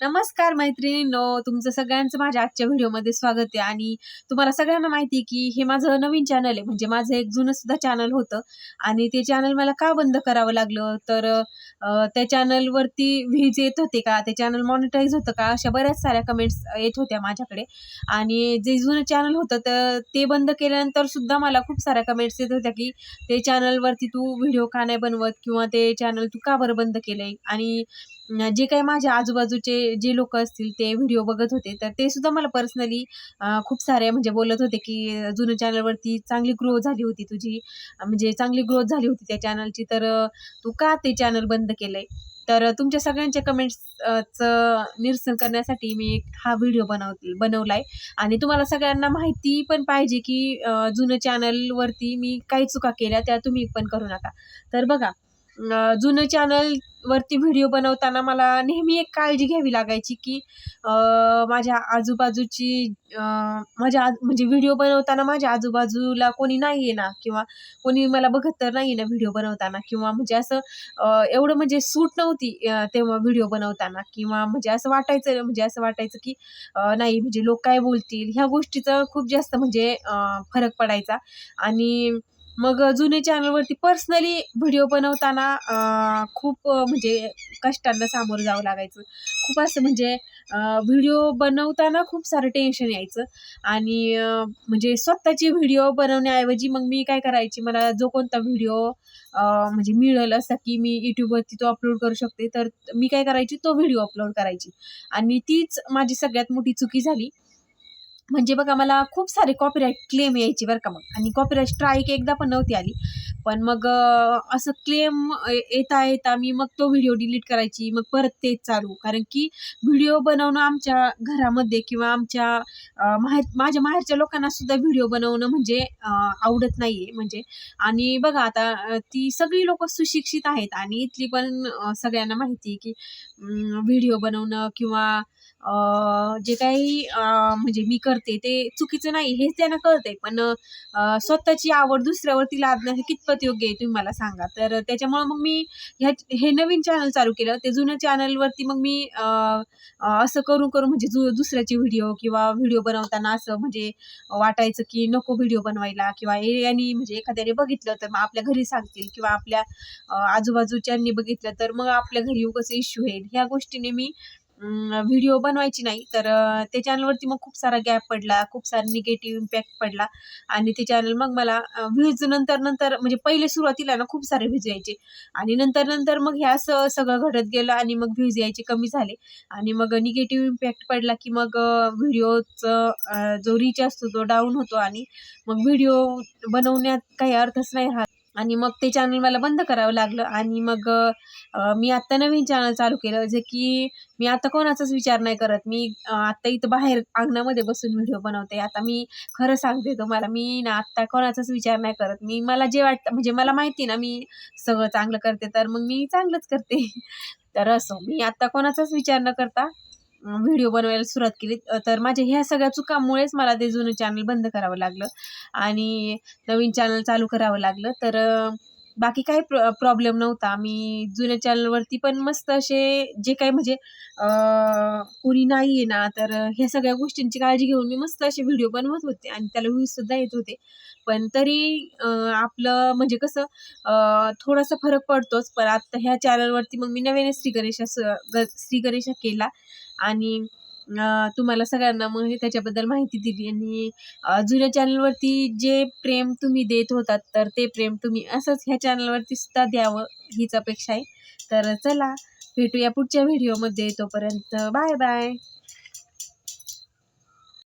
नमस्कार मैत्रिणींनो तुमचं सगळ्यांचं माझ्या आजच्या व्हिडिओमध्ये स्वागत आहे. आणि तुम्हाला सगळ्यांना माहिती आहे की हे माझं नवीन चॅनल आहे. म्हणजे माझं एक जुनं सुद्धा चॅनल होतं. आणि ते चॅनल मला का बंद करावं लागलं? तर त्या चॅनलवरती व्ह्यूज येत होते का? ते चॅनल मॉनिटाईज होतं का? अशा बऱ्याच साऱ्या कमेंट्स येत होत्या माझ्याकडे. आणि जे जुनं चॅनल होतं तर ते बंद केल्यानंतर सुद्धा मला खूप साऱ्या कमेंट्स येत होत्या की ते चॅनलवरती तू व्हिडिओ का नाही बनवत? किंवा ते चॅनल तू का बरं बंद केलंय? आणि जे काही माझ्या आजूबाजूचे जे लोक असतील ते व्हिडिओ बघत होते तर ते सुद्धा मला पर्सनली खूप सारे म्हणजे बोलत होते की जुनं चॅनलवरती चांगली ग्रो झाली होती तुझी म्हणजे चांगली ग्रोथ झाली होती त्या चॅनलची तर तू का ते चॅनल बंद केलंय? तर तुमच्या सगळ्यांच्या कमेंट्सचं निरसन करण्यासाठी मी एक हा व्हिडिओ बनव बनवलाय. आणि तुम्हाला सगळ्यांना माहिती पण पाहिजे की जुनं चॅनलवरती मी काही चुका केल्या त्या तुम्ही पण करू नका. तर बघा जुनं चॅनल वरती व्हिडिओ बनवताना मला नेहमी एक काळजी घ्यावी लागायची की माझ्या आजूबाजूची माझ्या आज म्हणजे व्हिडिओ बनवताना माझ्या आजूबाजूला कोणी नाही आहे ना किंवा कोणी मला बघत तर नाही ना व्हिडिओ बनवताना किंवा म्हणजे असं एवढं म्हणजे सूट नव्हती तेव्हा व्हिडिओ बनवताना किंवा म्हणजे असं वाटायचं म्हणजे असं वाटायचं की नाही म्हणजे लोक काय बोलतील ह्या गोष्टीचा खूप जास्त म्हणजे फरक पडायचा. आणि मग जुने चॅनलवरती पर्सनली व्हिडिओ बनवताना खूप म्हणजे कष्टांना सामोरं जावं लागायचं. खूप असं म्हणजे व्हिडिओ बनवताना खूप सारं टेन्शन यायचं. आणि म्हणजे स्वतःची व्हिडिओ बनवण्याऐवजी मग मी काय करायची मला जो कोणता व्हिडिओ म्हणजे मिळेल असा की मी यूट्यूबवरती तो अपलोड करू शकते तर मी काय करायची तो व्हिडिओ अपलोड करायची. आणि तीच माझी सगळ्यात मोठी चुकी झाली. म्हणजे बघा मला खूप सारे कॉपीराईट क्लेम यायचे बरं का मग. आणि कॉपीराईट स्ट्राईक एकदा पण नव्हती आली. पण मग असं क्लेम येता येता मी मग तो व्हिडिओ डिलीट करायची मग परत तेच चालू. कारण की व्हिडिओ बनवणं आमच्या घरामध्ये किंवा आमच्या माझ्या माहेरच्या लोकांना सुद्धा व्हिडिओ बनवणं म्हणजे आवडत नाहीये. म्हणजे आणि बघा आता ती सगळी लोक सुशिक्षित आहेत आणि इथली पण सगळ्यांना माहिती आहे की व्हिडिओ बनवणं किंवा जे काही म्हणजे मी करते ते चुकीचं नाही हेच त्यांना कळतंय. पण स्वतःची आवड दुसऱ्यावरती लादणं हे कितपत योग्य आहे तुम्ही मला सांगा. तर त्याच्यामुळं मग मी ह्या हे नवीन चॅनल चालू केलं. ते जुन्या चॅनलवरती मग मी असं करून करून म्हणजे दुसऱ्याचे व्हिडिओ किंवा व्हिडिओ बनवताना असं म्हणजे वाटायचं की नको व्हिडिओ बनवायला किंवा हे यांनी म्हणजे एखाद्याने बघितलं तर मग आपल्या घरी सांगतील किंवा आपल्या आजूबाजूच्यांनी बघितलं तर मग आपल्या घरी कसं इश्यू होईल ह्या गोष्टीने मी व्हिडिओ बनवायची नाही. तर ते चॅनलवरती मग खूप सारा गॅप पडला खूप सारा निगेटिव्ह इम्पॅक्ट पडला. आणि ते चॅनल मग मला व्ह्यूज नंतर नंतर म्हणजे पहिले सुरुवातीला ना खूप सारे व्ह्यूज यायचे. आणि नंतर नंतर मग ह्या असं सगळं घडत गेलं आणि मग व्ह्यूज यायचे कमी झाले. आणि मग निगेटिव्ह इम्पॅक्ट पडला की मग व्हिडिओचं जो रीच असतो तो डाऊन होतो आणि मग व्हिडिओ बनवण्यात काही अर्थच नाही राहत. आणि मग ते चॅनल मला बंद करावं लागलं. आणि मग मी आत्ता नवीन चॅनल चालू केलं जे की मी आता कोणाचाच विचार नाही करत. मी आत्ता इथं बाहेर अंगणामध्ये बसून व्हिडिओ बनवते. आता मी खरं सांगते तुम्हाला मी ना आत्ता कोणाचाच विचार नाही करत. मी मला जे वाटतं म्हणजे मला माहिती ना मी सगळं चांगलं करते तर मग मी चांगलंच करते. तर असो मी आत्ता कोणाचाच विचार न करता व्हिडिओ बनवायला सुरुवात केली. तर माझ्या ह्या सगळ्या चुकांमुळेच मला ते जुनं चॅनल बंद करावं लागलं. आणि नवीन चॅनल चालू करावं लागलं. तर बाकी काही प्र प्रॉब्लेम नव्हता. मी जुन्या चॅनलवरती पण मस्त असे जे काही म्हणजे कोणी नाही आहे ना तर ह्या सगळ्या गोष्टींची काळजी घेऊन मी मस्त असे व्हिडिओ बनवत होते आणि त्याला व्ह्यूजसुद्धा येत होते. पण तरी आपलं म्हणजे कसं थोडासा फरक पडतोच. पण आत्ता ह्या चॅनलवरती मग मी नव्याने श्रीगणेशा स ग श्रीगणेशा केला. आणि तुम्हाला सगळ्यांना मग हे त्याच्याबद्दल माहिती दिली आणि जुन्या चॅनलवरती जे प्रेम तुम्ही देत होतात तर ते प्रेम तुम्ही असंच ह्या चॅनलवरती सुद्धा द्यावं हीच अपेक्षा आहे. तर चला भेटूया पुढच्या व्हिडिओमध्ये तोपर्यंत बाय बाय